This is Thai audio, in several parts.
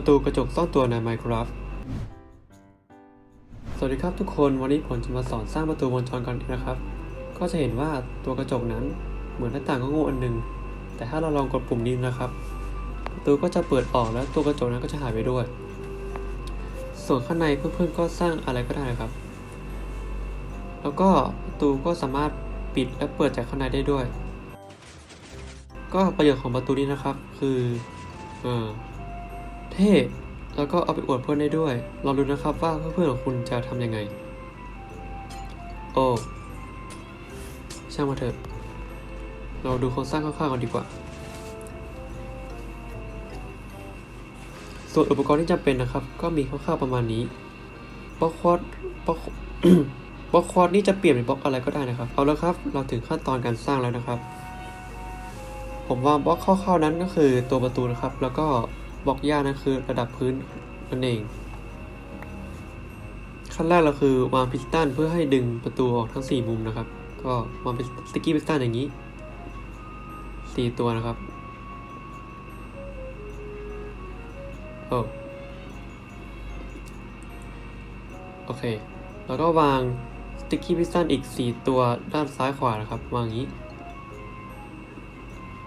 ประตูกระจกซ่อนตัวใน Minecraft สวัสดีครับทุกคนวันนี้ผมจะมาสอนสร้างประตูวงจรกันนะครับ ก็จะเห็นว่าตัวกระจกนั้นเหมือนหน้าต่างก็โง่อันหนึ่งแต่ถ้าเราลองกดปุ่มนี้นะครับประตูก็จะเปิดออกแล้วตัวกระจกนั้นก็จะหายไปด้วย ส่วนข้างในเพื่อนๆก็สร้างอะไรก็ได้นะครับ แล้วก็ประตูก็สามารถปิดและเปิดจากข้างในได้ด้วย ก็ประโยชน์ของประตูนี้นะครับ คือเออ เท่แล้วก็เอาไปอวดเพื่อนได้ด้วยลองดูนะครับว่าเพื่อนๆของคุณจะทำยังไง โอ้ ช่างมาเถอะ เราดูโครงสร้างคร่าวๆกันดีกว่า ส่วนอุปกรณ์ที่จำเป็นนะครับ ก็มีคร่าวๆประมาณนี้บล็อกควอดบล็อกบล็อกควอดนี่จะเปลี่ยนเป็นบล็อกอะไรก็ได้นะครับ เอาแล้วครับ เราถึงขั้นตอนการสร้างแล้วนะครับ ผมวางบล็อกคร่าวๆนั้นก็คือตัวประตูนะครับ แล้วก็ บล็อกหญ้านั้นคือระดับพื้นนั่นเอง ขั้นแรกเราคือวางพิสตันเพื่อให้ดึงประตูออกทั้ง 4 มุมนะครับ ก็วางเป็นสติกกี้พิสตันอย่างนี้ 4 ตัวนะครับโอ้โอเค แล้วก็วางสติกกี้พิสตันอีก 4 ตัวด้านซ้ายขวานะครับ วางอย่างนี้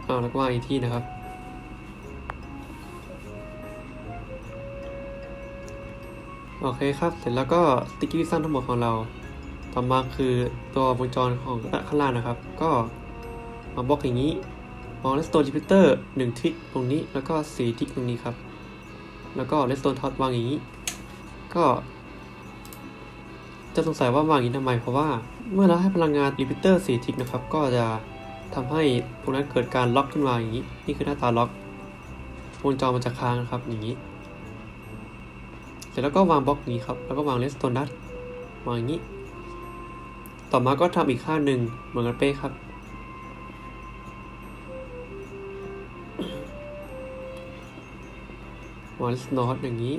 เอาแล้วก็วางอีกที่นะครับ โอเคครับ เสร็จแล้วก็สติ๊กกี้พิซซ่าทั้งหมดของเรา ต่อมาคือตัววงจรของข้างล่างนะครับ ก็มาบล็อกอย่างนี้มองเลสโตนจิพิเตอร์หนึ่งทิกตรงนี้ แล้วก็สี่ทิกตรงนี้ครับ แล้วก็เลสโตนท็อตวางอย่างนี้ ก็ จะสงสัยว่าวางอย่างนี้ทำไม เพราะว่าเมื่อเราให้พลังงานรีพิเตอร์สี่ทิกนะครับ ก็จะทำให้ตรงนั้นเกิดการล็อกขึ้นมาอย่างนี้ นี่คือหน้าตาล็อกวงจรมันจะค้างนะครับอย่างนี้ เสร็จแล้วก็วางบล็อกนี้ครับ แล้วก็วางเลสโตนดัตวางอย่างนี้ ต่อมาก็ทำอีกข้างหนึ่งเหมือนกันเป๊ะครับ วางเลสโตนอย่างนี้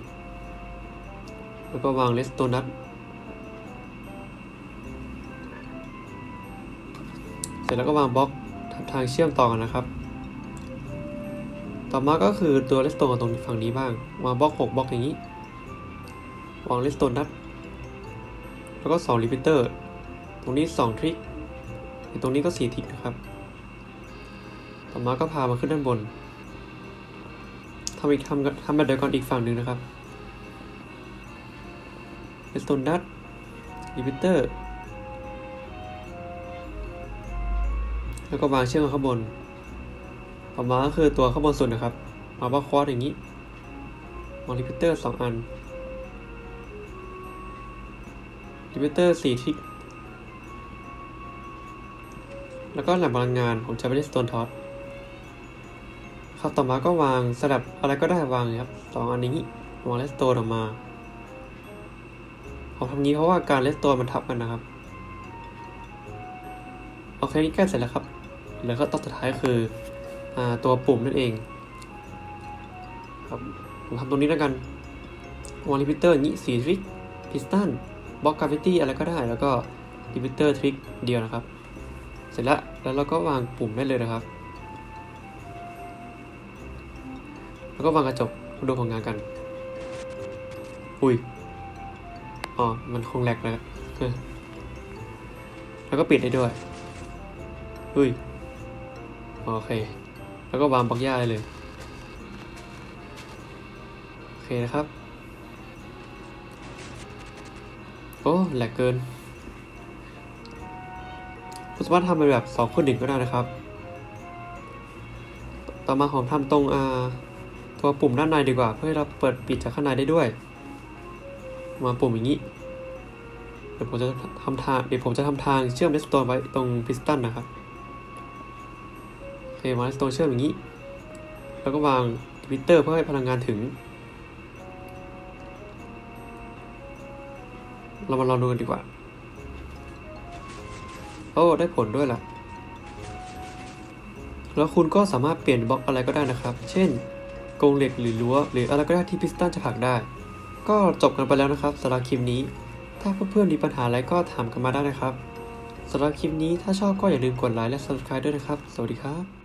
แล้วก็วางเลสโตนัทเสร็จแล้วก็วางบล็อกทำทางเชื่อมต่อกันนะครับ ต่อมาก็คือตัวเลสโตนตรงฝั่งนี้บ้าง วางบล็อก 6 บล็อกอย่างนี้ วางเลสโตนนัทแล้วก็2รีพิเตอร์ ตรงนี้ 2 ทริกตรงนี้ก็ 4 ทริกนะครับ ต่อมาก็พามาขึ้นด้านบนทำอีกทำทำแบบเดียวกันอีกฝั่งหนึ่งนะครับเลสโตนนัทรีพิเตอร์ แล้วก็วางเชื่อมข้างบน ต่อมาก็คือตัวข้างบนสุดนะครับ มาว่าคอดอย่างนี้วางรีพิเตอร์ 2 อัน ลิมิเตอร์สี่ทิกแล้วก็แหลมพลังงานผมจะไม่ได้สโตนท็อตครับต่อมาก็วางสลับอะไรก็ได้วางครับสองอันนี้วางเลสโตนออกมาผมทำงี้เพราะว่าการเลสโตนมันทับกันนะครับโอเคนี่ใกล้เสร็จแล้วครับเหลือก็ตอนสุดท้ายคืออตัวปุ่มนั่นเอง ครับผมทำตรงนี้แล้วกันวางลิมิเตอร์นี้สี่ทริกพิสตัน บล็อกกราฟิตี้อะไรก็ได้ แล้วก็ดิพิเตอร์ทริกเดียวนะครับ เสร็จแล้วแล้วเราก็วางปุ่มได้เลยนะครับ แล้วก็วางกระจกดูผลงานกัน อุ้ย อ๋อ มันคงแหลกแล้วแล้วก็ปิดได้ด้วย อุ้ย โอเค แล้วก็วางบล็อกหญ้าได้เลย โอเคนะครับ โอ้แหลกเกินคุณสามารถทำเป็นแบบสองคนหนึ่งก็ได้นะครับ ต่อมาผมทำตรงอ่าตัวปุ่มด้านในดีกว่า เพื่อให้เราเปิดปิดจากข้างในได้ด้วย มาปุ่มอย่างนี้เดี๋ยวผมจะทำทางเดี๋ยวผมจะทำทางเชื่อมเลสโตนไว้ตรงพิสตันนะครับโอเควาเลสโตนเชื่อมอย่างนี้ แล้วก็วางวิเตอร์เพื่อให้พลังงานถึง เรามาลองดูกันดีกว่า โอ้ ได้ผลด้วยล่ะ แล้วคุณก็สามารถเปลี่ยนบล็อกอะไรก็ได้นะครับ เช่นกรงเหล็กหรือรั้วหรืออะไรก็ได้ที่พิสตันจะผลักได้ ก็จบกันไปแล้วนะครับสำหรับคลิปนี้ ถ้าเพื่อนๆมีปัญหาอะไรก็ถามกันมาได้นะครับสำหรับคลิปนี้ถ้าชอบก็อย่าลืมกดไลค์และ subscribe ด้วยนะครับ สวัสดีครับ